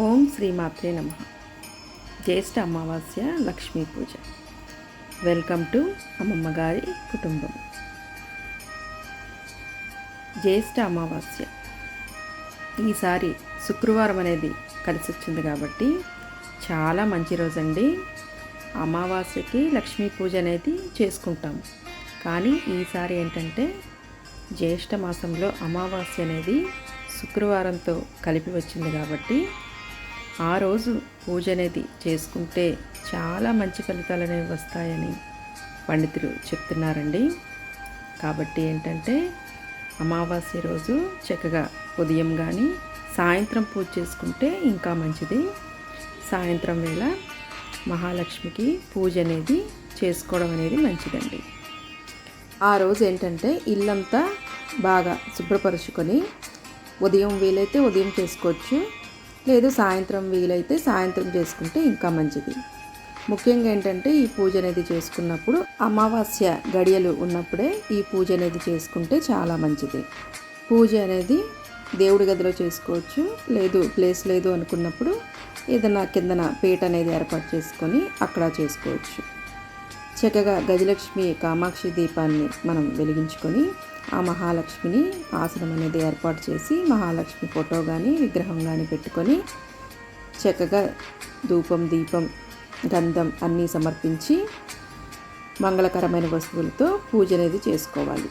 ఓం శ్రీమాత్రే నమ. జ్యేష్ఠ అమావాస్య లక్ష్మీ పూజ. వెల్కమ్ టు అమ్మమ్మ గారి కుటుంబం. జ్యేష్ఠ అమావాస్య. ఈసారి శుక్రవారం అనేది కలిసి వచ్చింది కాబట్టి చాలా మంచి రోజండి. అమావాస్యకి లక్ష్మీ పూజ అనేది చేసుకుంటాం కానీ ఈసారి ఏంటంటే జ్యేష్ఠ మాసంలో అమావాస్య అనేది శుక్రవారంతో కలిపి వచ్చింది కాబట్టి ఆ రోజు పూజ అనేది చేసుకుంటే చాలా మంచి ఫలితాలు అనేవి వస్తాయని పండితులు చెప్తున్నారండి. కాబట్టి ఏంటంటే అమావాస్య రోజు చక్కగా ఉదయం కానీ సాయంత్రం పూజ చేసుకుంటే ఇంకా మంచిది. సాయంత్రం వేళ మహాలక్ష్మికి పూజ అనేది చేసుకోవడం అనేది మంచిదండి. ఆ రోజు ఏంటంటే ఇల్లంతా బాగా శుభ్రపరుచుకొని ఉదయం వీలైతే ఉదయం చేసుకోవచ్చు. లేదు సాయంత్రం వీలైతే సాయంత్రం చేసుకుంటే ఇంకా మంచిది. ముఖ్యంగా ఏంటంటే ఈ పూజ అనేది చేసుకున్నప్పుడు అమావాస్య గడియలు ఉన్నప్పుడే ఈ పూజ అనేది చేసుకుంటే చాలా మంచిది. పూజ అనేది దేవుడి గదిలో చేసుకోవచ్చు లేదు ప్లేస్ లేదు అనుకున్నప్పుడు ఏదైనా కిందన పీట అనేది ఏర్పాటు చేసుకొని అక్కడ చేసుకోవచ్చు. చక్కగా గజలక్ష్మి కామాక్షి దీపాన్ని మనం వెలిగించుకొని ఆ మహాలక్ష్మిని ఆసనం అనేది ఏర్పాటు చేసి మహాలక్ష్మి ఫోటో కానీ విగ్రహం కానీ పెట్టుకొని చక్కగా ధూపం దీపం గంధం అన్నీ సమర్పించి మంగళకరమైన వస్తువులతో పూజ అనేది చేసుకోవాలి.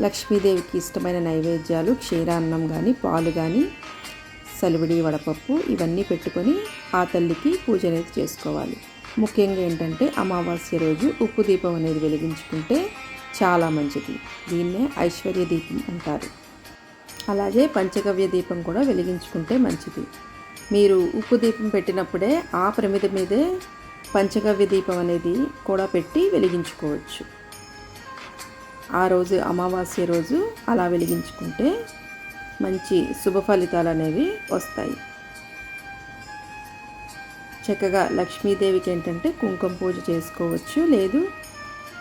లక్ష్మీదేవికి ఇష్టమైన నైవేద్యాలు క్షీరాన్నం కానీ పాలు కానీ సలివిడి వడపప్పు ఇవన్నీ పెట్టుకొని ఆ తల్లికి పూజ అనేది చేసుకోవాలి. ముఖ్యంగా ఏంటంటే అమావాస్య రోజు ఉప్పు దీపం అనేది వెలిగించుకుంటే చాలా మంచిది. దీన్నే ఐశ్వర్య దీపం అంటారు. అలాగే పంచగవ్య దీపం కూడా వెలిగించుకుంటే మంచిది. మీరు ఉప్పు దీపం పెట్టినప్పుడే ఆ ప్రమిద మీదే పంచగవ్య దీపం అనేది కూడా పెట్టి వెలిగించుకోవచ్చు. ఆ రోజు అమావాస్య రోజు అలా వెలిగించుకుంటే మంచి శుభ ఫలితాలు అనేవి వస్తాయి. చక్కగా లక్ష్మీదేవికి ఏంటంటే కుంకుమ పూజ చేసుకోవచ్చు. లేదు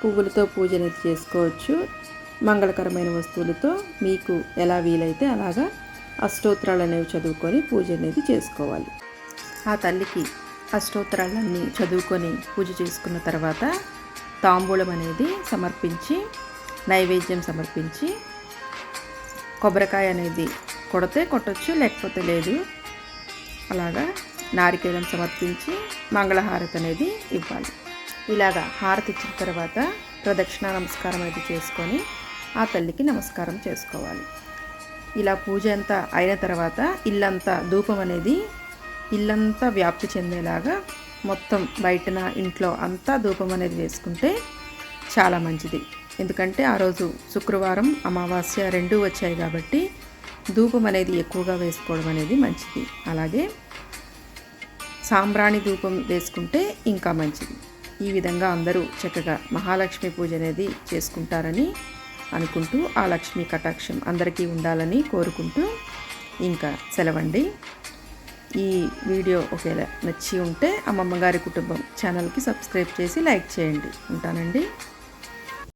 పువ్వులతో పూజ అనేది చేసుకోవచ్చు. మంగళకరమైన వస్తువులతో మీకు ఎలా వీలైతే అలాగా అష్టోత్తరాలు అనేవి చదువుకొని పూజ అనేది చేసుకోవాలి. ఆ తల్లికి అష్టోత్తరాలన్నీ చదువుకొని పూజ చేసుకున్న తర్వాత తాంబూలం అనేది సమర్పించి నైవేద్యం సమర్పించి కొబ్బరికాయ అనేది కొడితే కొట్టచ్చు లేకపోతే లేదు. అలాగా నారికేళం సమర్పించి మంగళహారతి అనేది ఇవ్వాలి. ఇలాగా హారతి ఇచ్చిన తర్వాత ప్రదక్షిణ నమస్కారం అనేది చేసుకొని ఆ తల్లికి నమస్కారం చేసుకోవాలి. ఇలా పూజ అంతా అయిన తర్వాత ఇల్లంతా ధూపం అనేది ఇల్లంతా వ్యాప్తి చెందేలాగా మొత్తం బయటన ఇంట్లో అంతా ధూపం అనేది వేసుకుంటే చాలా మంచిది. ఎందుకంటే ఆ రోజు శుక్రవారం అమావాస్య రెండూ వచ్చాయి కాబట్టి ధూపం అనేది ఎక్కువగా వేసుకోవడం అనేది మంచిది. అలాగే సాంబ్రాణి ధూపం వేసుకుంటే ఇంకా మంచిది. ఈ విధంగా అందరూ చక్కగా మహాలక్ష్మి పూజ అనేది చేసుకుంటారని అనుకుంటూ ఆ లక్ష్మీ కటాక్షం అందరికీ ఉండాలని కోరుకుంటూ ఇంకా సెలవండి. ఈ వీడియో ఒకవేళ నచ్చి ఉంటే అమ్మమ్మ గారి కుటుంబం ఛానల్కి సబ్స్క్రైబ్ చేసి లైక్ చేయండి. ఉంటానండి.